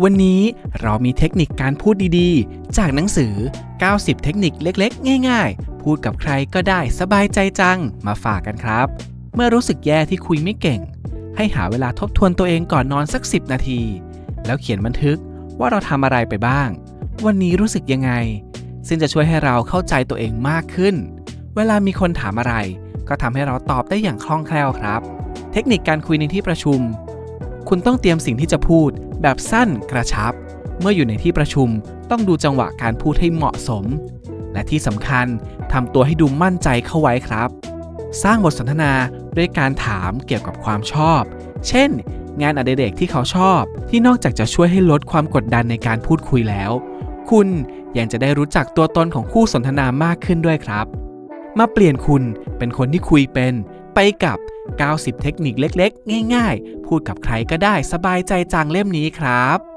วันนี้เรามีเทคนิคการพูดดีๆ จากหนังสือ 90 เทคนิคเล็กๆ ง่ายๆ พูดกับใครก็ได้สบายใจจัง มาฝากกันครับ เมื่อรู้สึกแย่ที่คุยไม่เก่ง ให้หาเวลาทบทวนตัวเองก่อนนอนสัก 10 นาที แล้วเขียนบันทึกว่าเราทำอะไรไปบ้าง วันนี้รู้สึกยังไง ซึ่งจะช่วยให้เราเข้าใจตัวเองมากขึ้น เวลามีคนถามอะไร ก็ทำให้เราตอบได้อย่างคล่องแคล่วครับ เทคนิคการคุยในที่ประชุม คุณต้องเตรียมสิ่งที่จะพูด แบบสั้นกระชับ เมื่ออยู่ในที่ประชุมต้องดูจังหวะการพูดให้เหมาะสม และที่สำคัญทำตัวให้ดูมั่นใจเข้าไว้ครับ สร้างบทสนทนาด้วยการถามเกี่ยวกับความชอบ เช่น งานอดิเรกที่เขาชอบ ที่นอกจากจะช่วยให้ลดความกดดันในการพูดคุยแล้ว คุณยังจะได้รู้จักตัวตนของคู่สนทนามากขึ้นด้วยครับ มาเปลี่ยนคุณเป็นคนที่คุยเป็น ไปกับ 90 เทคนิคเล็กๆ ง่ายๆ พูดกับใครก็ได้สบายใจจังเล่มนี้ครับ